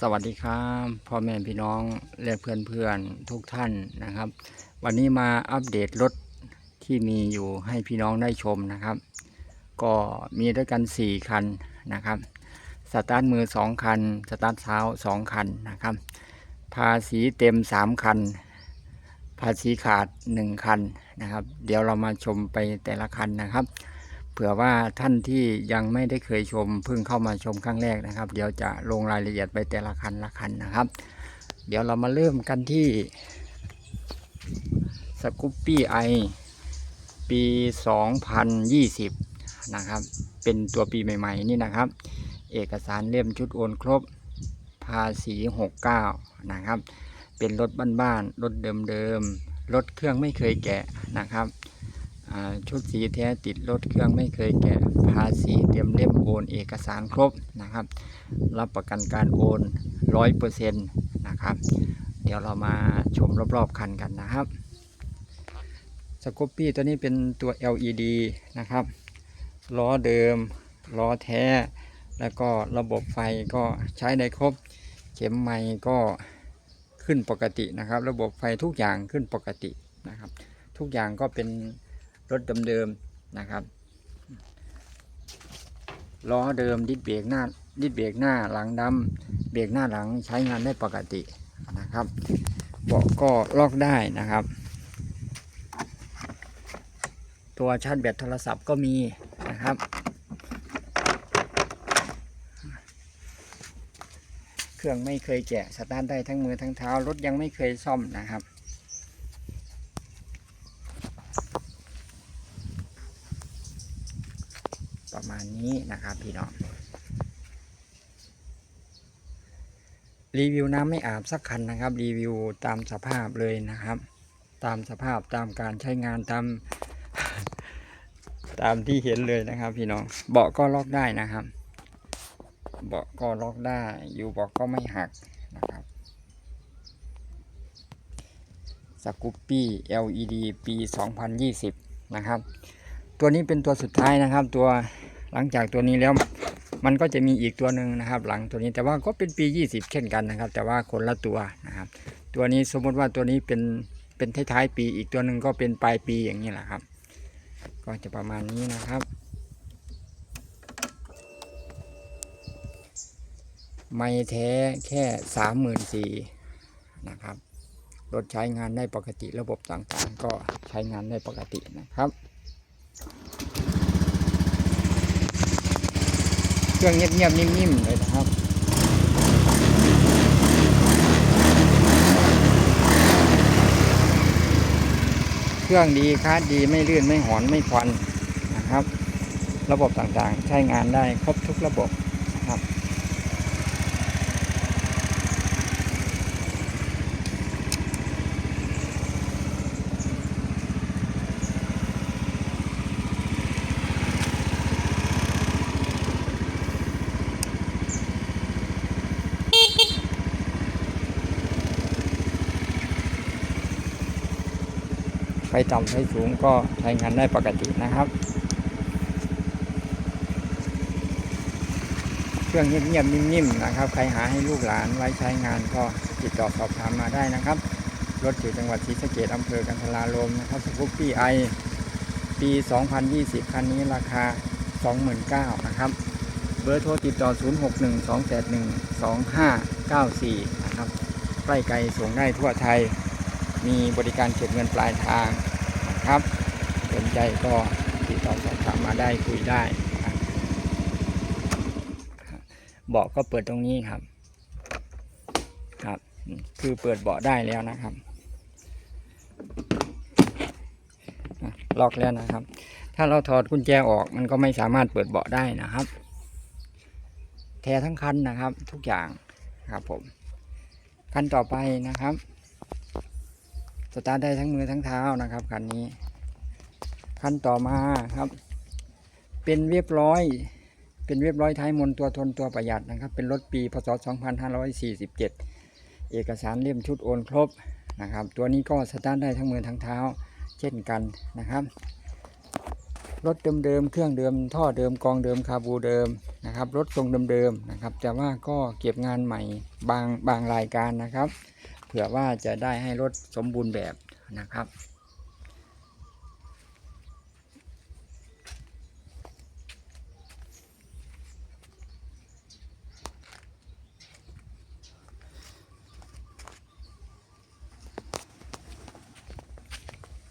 สวัสดีครับพ่อแม่พี่น้องและเพื่อนเพื่อนๆทุกท่านนะครับ วันนี้มาอัปเดตรถที่มีอยู่ให้พี่น้องได้ชมนะครับ ก็มีด้วยกัน 4 คันนะครับสตาร์ทมือ 2 คัน สตาร์ทเท้า 2 คันนะครับ ภาษีเต็ม 3 คัน ภาษีขาด 1 คันนะครับ เดี๋ยวเรามาชมไปแต่ละคันนะครับ เผื่อว่าท่านที่ยังไม่ได้เคยชมเพิ่งเข้ามาชมครั้งแรกนะครับ เดี๋ยวจะลงรายละเอียดไปแต่ละคันละคันนะครับ เดี๋ยวเรามาเริ่มกันที่สกูปปี้ไอปี 2020 นะครับ เป็นตัวปีใหม่ ๆ นี่นะครับ เอกสารเล่มชุดโอนครบ ภาษี 69 นะครับ เป็นรถบ้านๆ รถเดิมๆ รถเครื่องไม่เคยแกะนะครับ ชุดสีแท้ติดรถเครื่องไม่เคยแกะภาษีเตรียมเล่มโอนเอกสารครบนะครับ รับประกันการโอนร้อยเปอร์เซ็นต์นะครับ เดี๋ยวเรามาชมรอบๆคันกันนะครับสกูปปี้ตัวนี้เป็นตัว LED นะครับล้อเดิมล้อแท้ แล้วก็ระบบไฟก็ใช้ได้ครบ เข็มไม้ก็ขึ้นปกตินะครับ ระบบไฟทุกอย่างขึ้นปกตินะครับ ทุกอย่างก็เป็น รถเดิมๆนะครับล้อเดิมดิสเบรกหน้าดิสเบรกหน้าหลังดำเบรกหน้าหลังใช้งานได้ปกตินะครับเบาะก็ลอกได้นะครับ ตัวชาร์จแบตโทรศัพท์ก็มีนะครับเครื่องไม่เคยแกะสตาร์ทได้ทั้งมือทั้งเท้ารถยังไม่เคยซ่อมนะครับ ประมาณ นะครับพี่น้องรีวิวน้ำไม่อาบสักคันนะครับ รีวิวตามสภาพเลยนะครับ ตามสภาพตามการใช้งานตามตามที่เห็นเลยนะครับ พี่น้องเบาะก็ล็อกได้นะครับ เบาะก็ล็อกได้อยู่เบาะก็ไม่หักนะครับสกูปปี้ LED ปี 2020 นะครับ ตัวนี้เป็นตัวสุดท้ายนะครับ ตัว หลังจากตัวนี้แล้วมันก็จะมีอีกตัวหนึ่งนะครับ หลังตัวนี้แต่ว่าก็เป็นปี 20 เช่นกันนะครับ แต่ว่าคนละตัวนะครับ ตัวนี้สมมติว่าตัวนี้เป็นเป็นท้ายๆปีอีกตัวหนึ่งก็เป็นปลายปีอย่างนี้แหละครับ ก็จะประมาณนี้นะครับ ไม่แท้แค่สามหมื่นสี่นะครับรถใช้งานได้ปกติระบบต่างๆ ก็ใช้งานได้ปกตินะครับ เค รื่องเงียบๆนิ่มๆเลยนะครับเครื่องดีคาดดีไม่ลื่นไม่หอนไม่ควันนะครับ ระบบต่างๆ ใช้งานได้ครบทุกระบบนะครับ ไฟต่ำไฟสูงก็ใช้งานได้ปกตินะครับ เครื่องเงียบๆนิ่มๆนะครับ ใครหาให้ลูกหลานไว้ใช้งานก็ติดต่อสอบถามมาได้นะครับ รถอยู่จังหวัดศรีสะเกดอำเภอกันทลาลมนะครับสกูปปี้ไอปี 2020 คันนี้ราคา 29,000นะครับ เบอร์โทรติดต่อ 0612812594 นะครับใกล้ไกลส่งได้ทั่วไทย มีบริการเก็บเงินปลายทางนะครับสนใจก็ติดต่อสอบถามมาได้คุยได้บเบาะก็เปิดตรงนี้ครับครับ คือเปิดเบาะได้แล้วนะครับล็อกแล้วนะครับ ถ้าเราถอดกุญแจออกมันก็ไม่สามารถเปิดเบาะได้นะครับ แท้ทั้งคันนะครับทุกอย่างครับผม คันต่อไปนะครับ สตาร์ทได้ทั้งมือทั้งเท้านะครับคันนี้คันต่อมาครับ เป็นเรียบร้อย เป็นเรียบร้อยท้ายมนตัวทนตัวประหยัดนะครับ เป็นรถปีพศ 2547 เอกสารเล่มชุดโอนครบนะครับ ตัวนี้ก็สตาร์ทได้ทั้งมือทั้งเท้า เช่นกันนะครับรถเดิมๆ เครื่องเดิม ท่อเดิม กองเดิม คาบูเดิมนะครับ รถทรงเดิมๆ นะครับ แต่ว่าก็เก็บงานใหม่บางบางรายการนะครับ ผื่อว่าจะได้ให้รถสมบูรณ์แบบนะครับ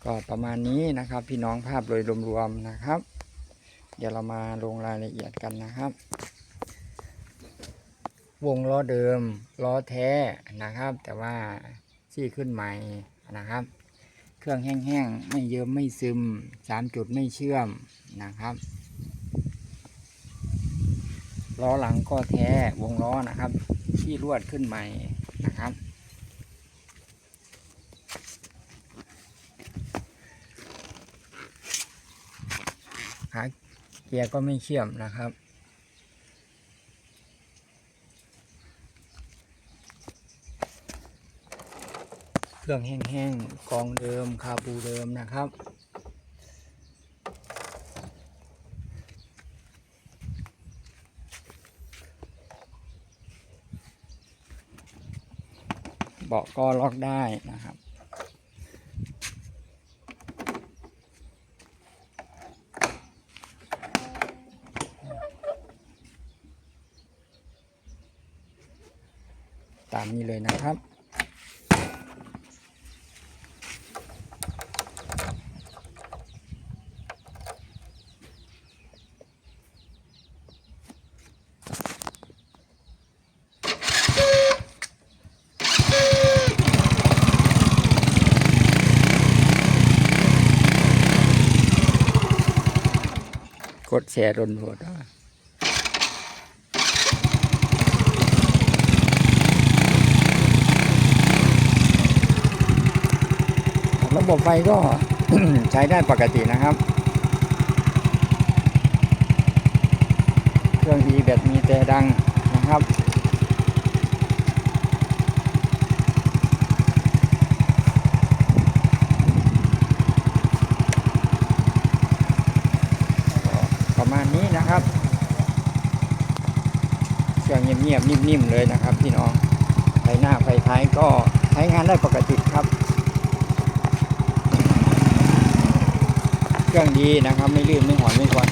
ก็ประมาณนี้นะครับพี่น้องภาพโดยรวมๆนะครับ เดี๋ยวเรามาลงรายละเอียดกันนะครับ วงล้อเดิมล้อแท้นะครับ แต่ว่าซี่ขึ้นใหม่นะครับ เครื่องแห้งๆไม่เยิ้มไม่ซึมสามจุดไม่เชื่อมนะครับล้อหลังก็แท้วงล้อนะครับ ที่ลวดขึ้นใหม่นะครับ หาเกียร์ก็ไม่เชื่อมนะครับ เครื่องแห้งๆกองเดิมคาบูเดิมนะครับ เบาะก็ล็อกได้นะครับตามนี้เลยนะครับ แชร์รนหดอะระบบไฟก็ใช้ได้ปกตินะครับ เครื่องดีแบตมีแต่ดังนะครับ ประมาณนี้นะครับ เครื่อ งเงียบๆนิ่มๆเลยนะครับพี่น้องไฟหน้าไฟท้ายก็ใช้งานได้ปกติครับ เครื่องดีนะครับไม่ลื่นไม่หอนไม่ควัน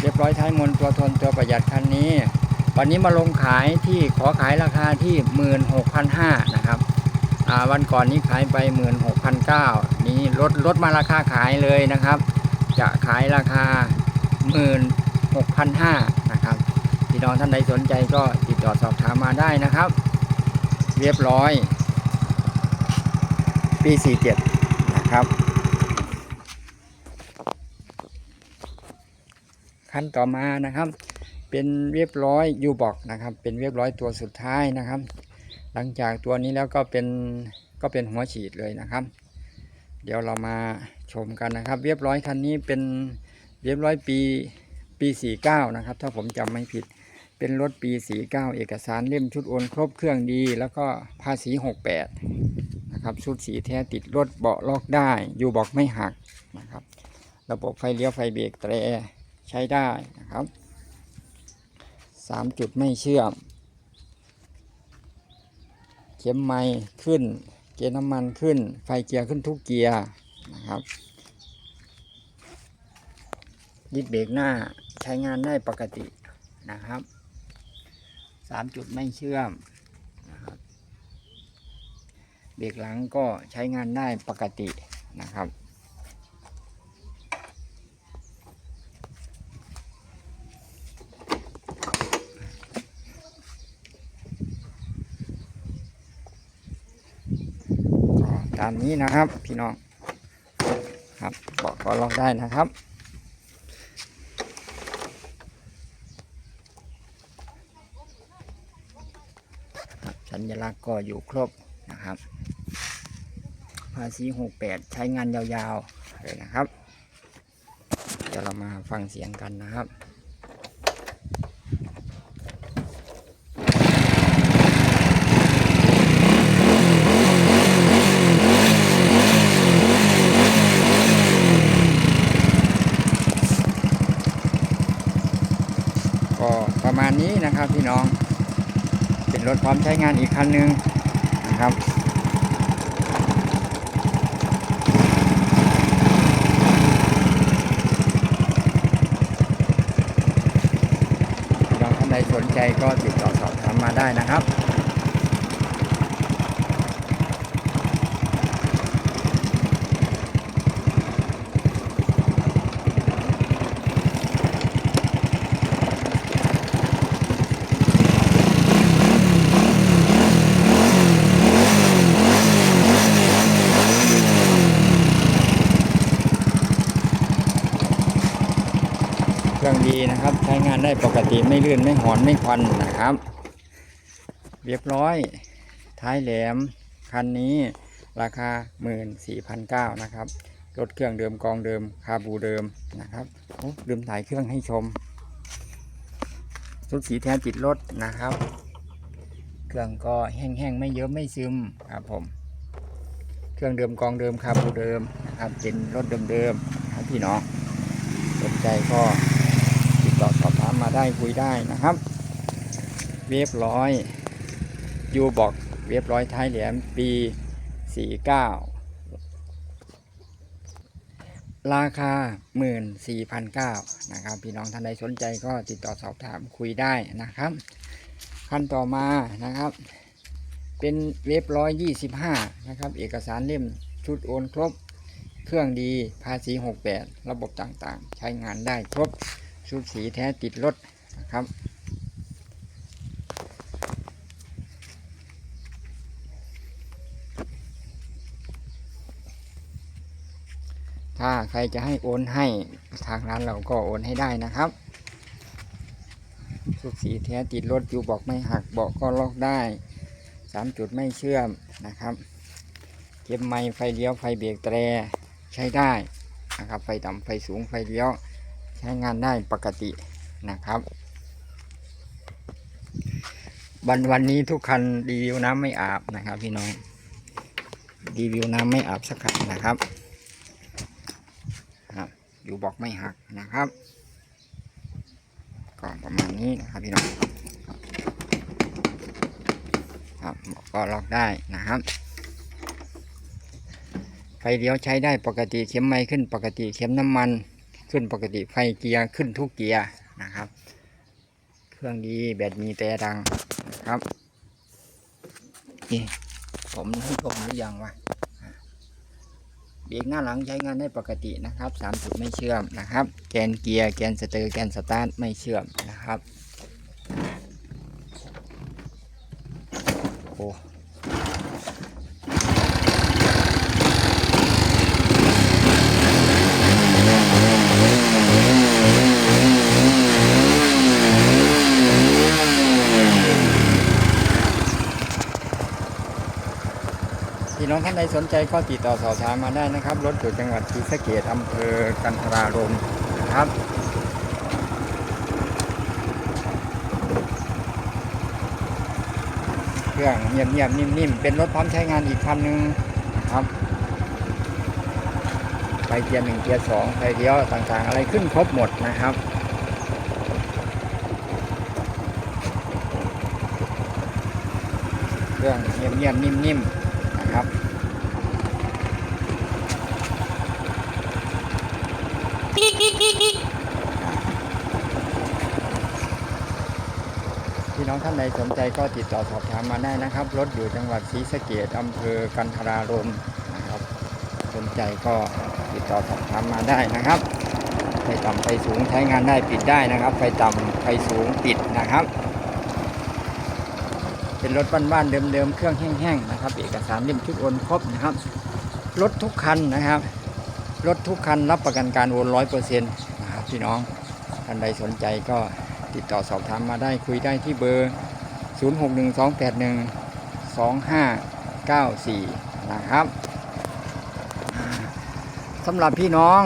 เรียบร้อยท้ายมนตัวทนตัวประหยัดคันนี้ วันนี้มาลงขายที่ขอขายราคาที่ 16,500นะครับ วันก่อนนี้ขายไป 16,900นี้ลดลดมาราคาขายเลยนะครับ จะขายราคา 16,500นะครับพี่น้องท่านใดสนใจก็ติดต่อสอบถามมาได้นะครับ เรียบร้อยปี47นะครับ ขั้นต่อมานะครับ เป็นเรียบร้อยยูบอกนะครับ เป็นเรียบร้อยตัวสุดท้ายนะครับ หลังจากตัวนี้แล้วก็เป็นก็เป็นหัวฉีดเลยนะครับ เดี๋ยวเรามาชมกันนะครับ เรียบร้อยคันนี้เป็นเรียบร้อยปีปี49นะครับ ถ้าผมจำไม่ผิดเป็นรถปี 49 เอกสารเล่มชุดโอนครบเครื่องดี แล้วก็ภาษี68นะครับชุดสีแท้ติดรถเบาะล็อกได้ อยู่บอกไม่หักนะครับ ระบบไฟเลี้ยวไฟเบรกแตรใช้ได้นะครับสามจุดไม่เชื่อม ข็มไม้ขึ้น เกียร์น้ำมันขึ้น ไฟเกียร์ขึ้นทุกเกียร์นะครับดิดเบรกหน้าใช้งานได้ปกตินะครับสามจุดไม่เชื่อมนะครับเบรกหลังก็ใช้งานได้ปกตินะครับามนี้นะครับ พี่น้องครับบาะก็ลอกได้นะครับสัญลักษณ์ก็อยู่ครบนะครับภาษี68ใช้งานยาวๆเลยนะครับ เดี๋ยวเรามาฟังเสียงกันนะครับ มาณนี้นะครับพี่น้อง เป็นรถพร้อมใช้งานอีกคันหนึ่งนะครับน้องท่านใดสนใจก็ติดต่อสอบถามมาได้นะครับ เครื่องดีนะครับ ใช้งาน ได้ปกติไม่ลื่นไม่หอนไม่ควันนะครับ เรียบร้อย ท้ายแหลมคันนี้ราคา 14,900นะครับรถเครื่องเดิมกองเดิมคาบูเดิมนะครับลืมถ่ายเครื่องให้ชมชุดสีแท้ติดรถนะครับ เครื่องก็แห้งๆไม่เยอะไม่ซึมครับผม เครื่องเดิมกองเดิมคาบูเดิมนะครับเป็นรถเดิมๆครับพี่น้องสนใจก็ติดต่อสอบถามมา ได้คุยได้นะครับเรียบร้อยยูบอกเรียบร้อยท้ายแหลมปี 49 ราคา 14,900นะครับ พี่น้องท่านใดสนใจก็ติดต่อสอบถามคุยได้นะครับ ขั้นต่อมานะครับ เป็นเว็บร้อยยี่สิบห้านะครับ เอกสารเล่มชุดโอนครบ เครื่องดีภาษี 68 ระบบต่างๆ ใช้งานได้ครบ ชุดสีแท้ติดรถนะครับ ถ้าใครจะให้โอนให้ทางร้านเราก็โอนให้ได้นะครับ ชุดสีแท้ติดรถอยู่บอกไม่หักเบอกก็ล็อกได้สามจุดไม่เชื่อมนะครับเก็บไม้ไฟเลี้ยวไฟเบรกแตรใช้ได้นะครับไฟต่ำไฟสูงไฟเลี้ยว ใช้งานได้ปกตินะครับ วันวันนี้ทุกคันรีวิวน้ำไม่อาบนะครับพี่น้องรีวิวน้ำไม่อาบสักคันนะครับอยู่บอกไม่หักนะครับก็ประมาณนี้นะครับพี่น้องครับอกก็ล็อกได้นะครับไฟเลี้ยวใช้ได้ปกติเข็มไม้ขึ้นปกติเข็มน้ำมัน ขึ้นปกติไฟเกียร์ขึ้นทุกเกียร์นะครับ เครื่องดีแบตมีแต่ดังนะครับนี่ผมให้ชมหรือยังวะเบรกหน้าหลังใช้งานได้ปกตินะครับสามจุดไม่เชื่อมนะครับ แกนเกียร์แกนสเตอร์แกนสตาร์ทไม่เชื่อมนะครับโอ้ องท่านใดสนใจก็ติดต่อสอบถามมาได้นะครับ รถอยู่จังหวัดศรีสะเกษอำเภอกันทรารมนะครับเครื่องเงียบๆนิ่มๆเป็นรถพร้อมใช้งานอีกคันหนึ่งนะครับไฟเกียร์หนึ่งเกียร์สองไฟเลี้ยวต่างๆ อะไรขึ้นครบหมดนะครับเครื่องเงียบๆนิ่มๆนะครับ พี่น้องท่านใดสนใจก็ติดต่อสอบถามมาได้นะครับ รถอยู่จังหวัดศรีสะเกษอำเภอกันทรารมนะครับ สนใจก็ติดต่อสอบถามมาได้นะครับไฟต่ำไฟสูงใช้งานได้ปิดได้นะครับ ไฟต่ำไฟสูงปิดนะครับ เป็นรถบ้านๆเดิมๆเครื่องแห้งๆนะครับ เอกสารเล่มชุดโอนครบนะครับรถทุกคันนะครับ รถทุกคันรับประกันการโอนร้อยเปอร์เซ็นต์นะครับพี่น้องท่านใดสนใจก็ติดต่อสอบถามมาได้คุยได้ที่เบอร์ 0612812594 นะครับสำหรับพี่น้อง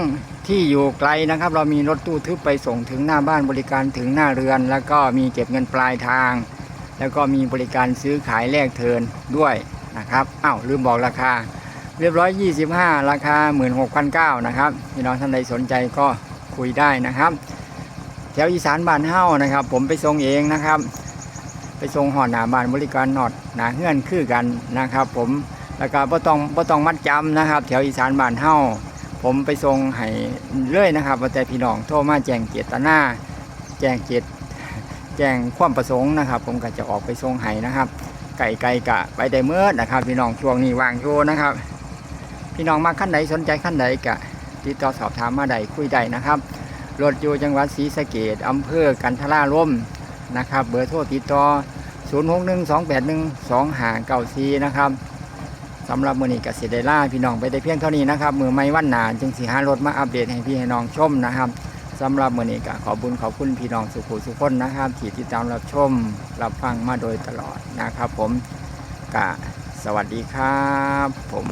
ที่อยู่ไกลนะครับ เรามีรถตู้ทึบไปส่งถึงหน้าบ้านบริการถึงหน้าเรือน แล้วก็มีเก็บเงินปลายทาง แล้วก็มีบริการซื้อขายแลกเทินด้วยนะครับอ้าวลืมบอกราคา เรียบร้อย 25 ราคา 16,900นะครับพี่น้องท่านใดสนใจก็คุยได้นะครับ แถวอีสานบ้านเฮ้านะครับ ผมไปส่งเองนะครับ ไปส่งหอดหนาบ้านบริการหอดหนาเฮื่อนคือกันนะครับ ผมแล้วก็บ่ต้องบ่ต้องมัดจำนะครับ แถวอีสานบ้านเฮ้าผมไปส่งให้เรื่อยนะครับว่าแต่พี่น้องโทรมาแจ้งเจตนาแจ้งเจตแจ้งความประสงค์นะครับ ผมก็จะออกไปส่งให้นะครับ ไก่ไก่กะไปได้เมื่อนะครับ พี่น้องช่วงนี้วางโยนะครับ พี่น้องมาขั้นใดสนใจขั้นใดกะติดต่อสอบถามมาใดคุยได้นะครับรถอยู่จังหวัดศรีสะเกดอำเภอกันทราล่มนะครับ เบอร์โทรติดต่อ 0 6 1 2 8 1 2 5 9 4 นะครับสำหรับมือนี้กสิเดล่าพี่น้องไปได้เพียงเท่านี้นะครับมือไม่วันหนาจึงสีหารถมาอัปเดตให้พี่ให้น้องชมนะครับสำหรับมือนี้ก็ขอบุญขอบคุณพี่น้องสุขุสุขคนนะครับที่ติดตามรับชมรับฟังมาโดยตลอดนะครับ ผมกะสวัสดีครับ ผม